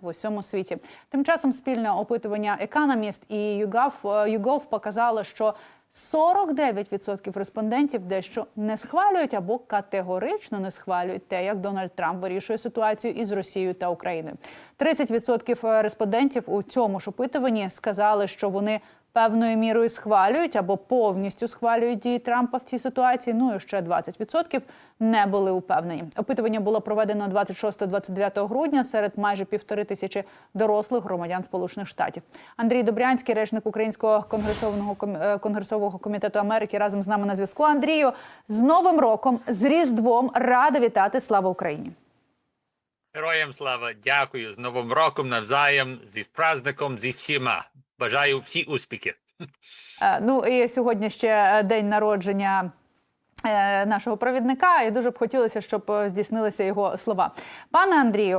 в усьому світі. Тим часом спільне опитування Economist і YouGov, е, YouGov показало, що 49% респондентів дещо не схвалюють або категорично не схвалюють те, як Дональд Трамп вирішує ситуацію із Росією та Україною. 30% респондентів у цьому ж опитуванні сказали, що вони певною мірою схвалюють або повністю схвалюють дії Трампа в цій ситуації. Ну і ще 20% не були упевнені. Опитування було проведено 26-29 грудня серед майже півтори тисячі дорослих громадян Сполучених Штатів. Андрій Добрянський, речник Українського конгресового е, конгресового комітету Америки, разом з нами на зв'язку. Андрію з Новим роком, з Різдвом рада вітати. Слава Україні! Героям слава, дякую з Новим роком навзаєм, зі праздником, зі всіма. Бажаю всі успіхи. Е, Ну і сьогодні ще е, день народження. е, Нашого провідника, і дуже б хотілося, щоб здійснилися його слова. Пане Андрію,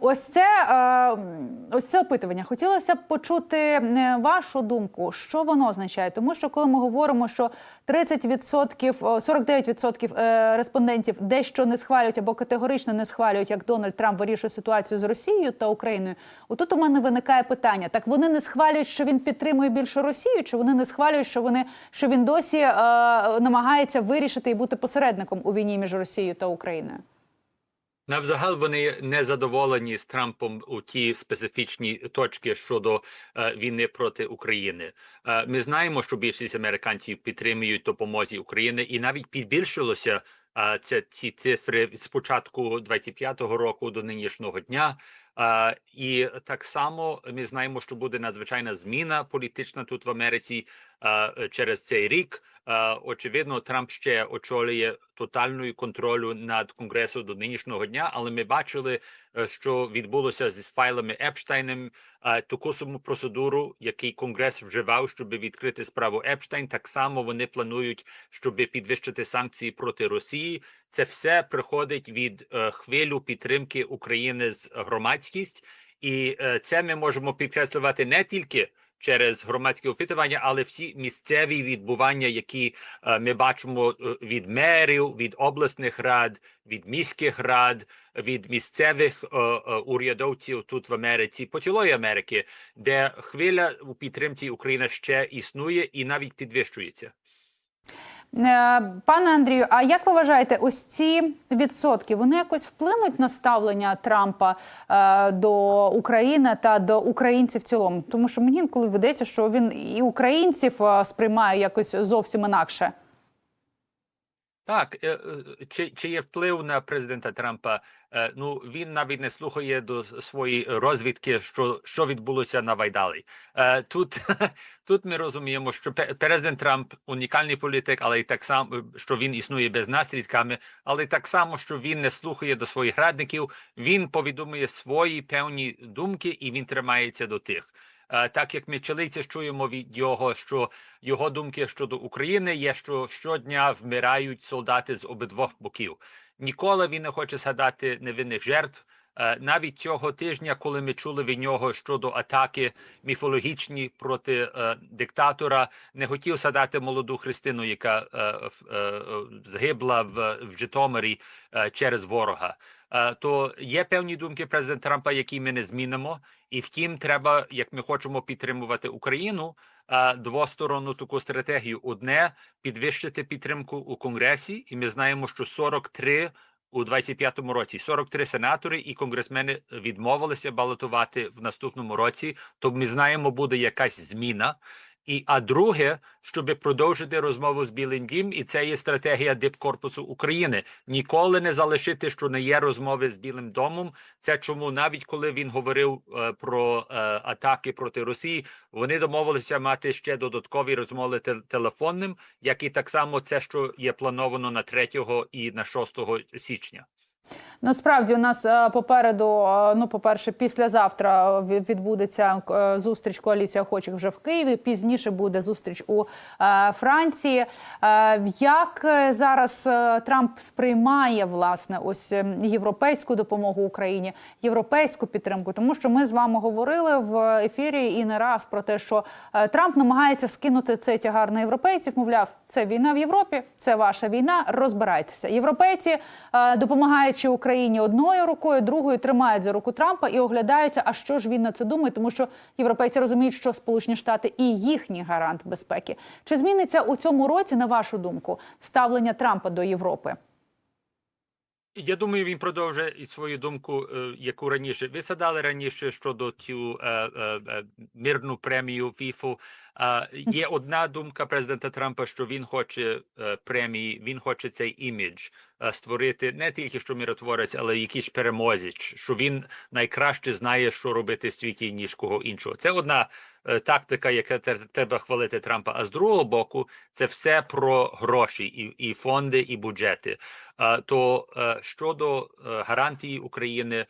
ось це е, ось це опитування. Хотілося б почути е, вашу думку, що воно означає. Тому що коли ми говоримо, що 30%, о, 49% е, респондентів дещо не схвалюють або категорично не схвалюють, як Дональд Трамп вирішує ситуацію з Росією та Україною. Отут у мене виникає питання: так вони не схвалюють, що він підтримує більше Росію, чи вони не схвалюють, що вони що він досі намагається вирішити і бути посередником у війні між Росією та Україною? Навзагал вони не задоволені з Трампом у ті специфічні точки щодо е, війни проти України. Е, ми знаємо, що більшість американців підтримують допомозі України, і навіть підбільшилося е, це ці цифри з початку 25-го року до нинішнього дня. І так само ми знаємо, що буде надзвичайна зміна політична тут в Америці е, через цей рік. Е, очевидно, Трамп ще очолює тотальної контролю над конгресом до нинішнього дня, але ми бачили, е, що відбулося з файлами Епштайном. Е, Таку саму процедуру, який конгрес вживав, щоб відкрити справу Епштайн, так само вони планують, щоб підвищити санкції проти Росії. Це все приходить від е, хвилю підтримки України з громадськість, і е, це ми можемо підкреслювати не тільки через громадське опитування, але всі місцеві відбування, які е, ми бачимо е, від мерів, від обласних рад, від міських рад, від місцевих е, е, урядовців тут в Америці, по цілої Америки, де хвиля у підтримці України ще існує і навіть підвищується. Е, Пане Андрію, а як ви вважаєте, ось ці відсотки вони якось вплинуть на ставлення Трампа е, до України та до українців в цілому? Тому що мені інколи видається, що він і українців е, сприймає якось зовсім інакше. Так, е, е, чи, чи є вплив на президента Трампа? Е, Ну він навіть не слухає до своєї розвідки, що, що відбулося на Вайдалі. Тут, тут ми розуміємо, що президент Трамп унікальний політик, але й так само, що він існує без наслідками, але так само, що він не слухає до своїх радників. Він повідомує свої певні думки, і він тримається до тих. Е, Так як ми чолиці чуємо від його, що його думки щодо України є, що щодня вмирають солдати з обидвох боків. Ніколи він не хоче згадати невинних жертв. Е, Навіть цього тижня, коли ми чули від нього щодо атаки міфологічні проти е, диктатора, не хотів згадати молоду Христину, яка е, е, згибла в, в Житомирі е, через ворога. Е, то є певні думки президента Трампа, які ми не змінимо. І втім, треба, як ми хочемо підтримувати Україну, е, двосторонну таку стратегію. Одне підвищити підтримку у Конгресі, і ми знаємо, що 43 у 25-му році 43 сенатори і конгресмени відмовилися балотувати в наступному році. То ми знаємо, буде якась зміна. І а друге, щоб продовжити розмову з Білим Дім, і це є стратегія Дипкорпусу України. Ніколи не залишити, що не є розмови з Білим домом. Це чому навіть коли він говорив е, про е, атаки проти Росії, вони домовилися мати ще додаткові розмови те- телефонним, як і так само це, що є плановано на 3 і на 6 січня. Насправді у нас е, попереду, е, ну по-перше, післязавтра ві- відбудеться е, зустріч коаліції охочих вже в Києві. Пізніше буде зустріч у е, Франції. Е, Як е, зараз е, Трамп сприймає власне ось е, європейську допомогу Україні, європейську підтримку? Тому що ми з вами говорили в ефірі і не раз про те, що е, Трамп намагається скинути цей тягар на європейців. Мовляв, це війна в Європі, це ваша війна. Розбирайтеся. Європейці е, допомагають допомагаючи Україні одною рукою, другою тримають за руку Трампа і оглядаються, а що ж він на це думає, тому що європейці розуміють, що Сполучені Штати і їхній гарант безпеки. Чи зміниться у цьому році, на вашу думку, ставлення Трампа до Європи? Я думаю, він продовжує і свою думку, е, яку раніше ви задали раніше щодо цю е, е, е, мирну премію ФІФУ. Е, є одна думка президента Трампа, що він хоче е, премії, він хоче цей імідж створити не тільки що миротворець, але якийсь переможець, що він найкраще знає, що робити в світі ніж кого іншого. Це одна е, тактика, яка треба хвалити Трампа. А з другого боку, це все про гроші і, і фонди, і бюджети. Е, То е, щодо е, гарантії України,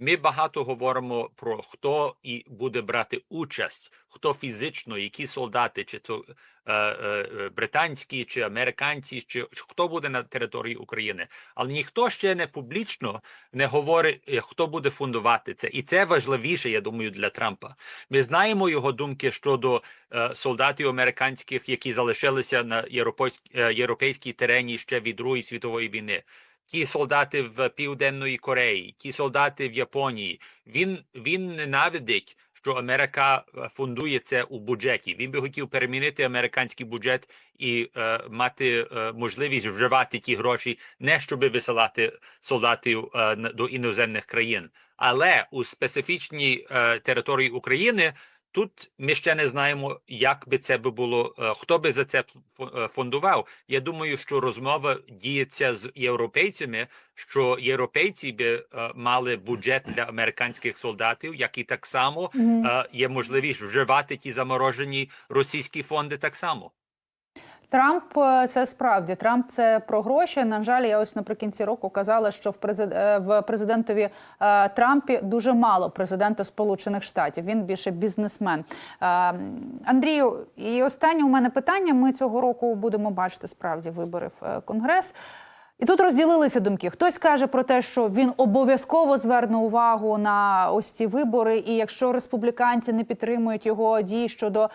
ми багато говоримо про хто і буде брати участь, хто фізично, які солдати, чи то е, е, британські, чи американці, чи хто буде на території України. Але ніхто ще не публічно не говорить, е, хто буде фундувати це, і це важливіше, я думаю, для Трампа. Ми знаємо його думки щодо е, солдатів американських, які залишилися на е, європейській терені ще від Другої світової війни. Ті солдати в Південної Кореї, ті солдати в Японії. Він він ненавидить, що Америка е, фундує це у бюджеті. Він би хотів перемінити американський бюджет і е, мати е, можливість вживати ті гроші, не щоб висилати солдатів е, до іноземних країн, але у специфічній е, території України. Тут ми ще не знаємо, як би це би було, е, хто би за це е, фондував. Я думаю, що розмова діється з європейцями, що європейці би е, мали бюджет для американських солдатів, як і так само є можливість вживати ті заморожені російські фонди так само. Трамп е, це справді Трамп це про гроші. На жаль, я ось наприкінці року казала, що в презид... е, в президентові е, Трампі дуже мало президента Сполучених Штатів. Він більше бізнесмен. Андрію, і останнє у мене питання. Ми цього року будемо бачити справді вибори в Конгрес. І тут розділилися думки. Хтось каже про те, що він обов'язково зверне увагу на ось ці вибори, і якщо республіканці не підтримують його дій щодо,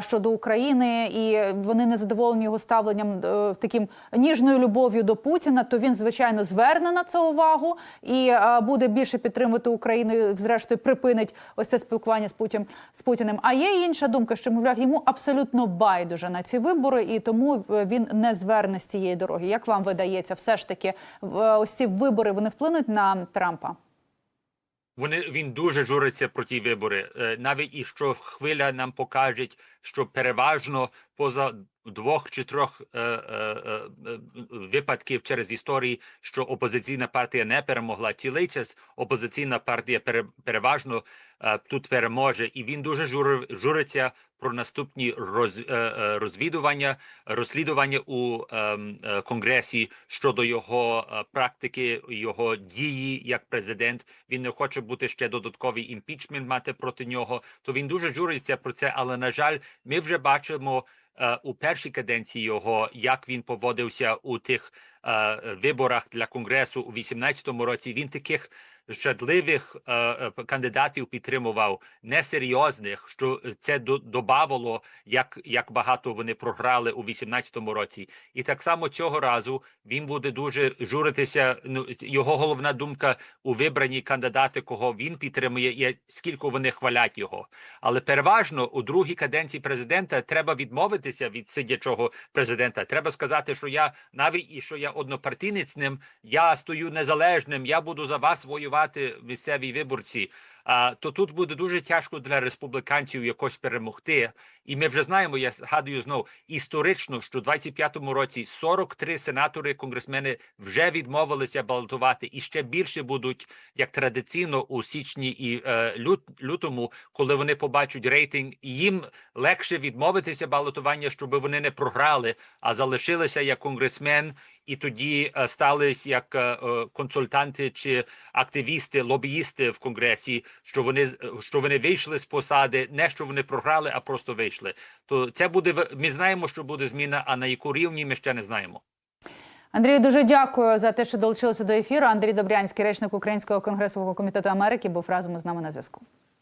щодо України, і вони не задоволені його ставленням е, таким ніжною любов'ю до Путіна, то він звичайно зверне на це увагу і а, буде більше підтримувати Україну. і, Зрештою, припинить ось це спілкування з Путін з Путіним. А є інша думка, що мовляв йому абсолютно байдуже на ці вибори, і тому е, він не зверне з цієї дороги. Як вам видається, все ж таки е, ось ці вибори вони вплинуть на Трампа? Вони він дуже журиться про ті вибори. Е, Навіть і що хвиля нам покажуть, що переважно поза двох чи трьох е, е, е, е, випадків через історії, що опозиційна партія не перемогла. Цілий час опозиційна партія пере, переважно е, тут переможе, і він дуже жур, журиться про наступні роз, е, е, розвідування, розслідування у ем, е, конгресі щодо його е, практики, його дії як президент. Він не хоче бути ще додатковий імпічмент мати проти нього. То він дуже журиться про це. Але на жаль, ми вже бачимо е, у першій каденції його, як він поводився у тих е, виборах для конгресу у 18-му році. Він таких жадливих е, е, кандидатів підтримував несерйозних, що це до- добавило, як, як багато вони програли у 18-му році. І так само цього разу він буде дуже журитися. Ну його головна думка у вибранні кандидати, кого він підтримує, є скільки вони хвалять його. Але переважно у другій каденції президента треба відмовитися від сидячого президента. Треба сказати, що я навіть і що я однопартійець ним, я стою незалежним. Я буду за вас воювати місцеві виборці. То тут буде дуже тяжко для республіканців якось перемогти. І ми вже знаємо, я згадую знов історично, що в 25-му році 43 сенатори, конгресмени вже відмовилися балотувати, і ще більше будуть як традиційно у січні і е, лют, лютому, коли вони побачать рейтинг. Їм легше відмовитися балотування, щоб вони не програли, а залишилися як конгресмен. І тоді е, стали як е, е, консультанти чи активісти, лобіїсти в конгресі, що вони з- що вони вийшли з посади, не що вони програли, а просто вийшли. То це буде Ми знаємо, що буде зміна. А на яку рівні ми ще не знаємо. Андрію, дуже дякую за те, що долучилися до ефіру. Андрій Добрянський, речник Українського конгресового комітету Америки, був разом із нами на зв'язку.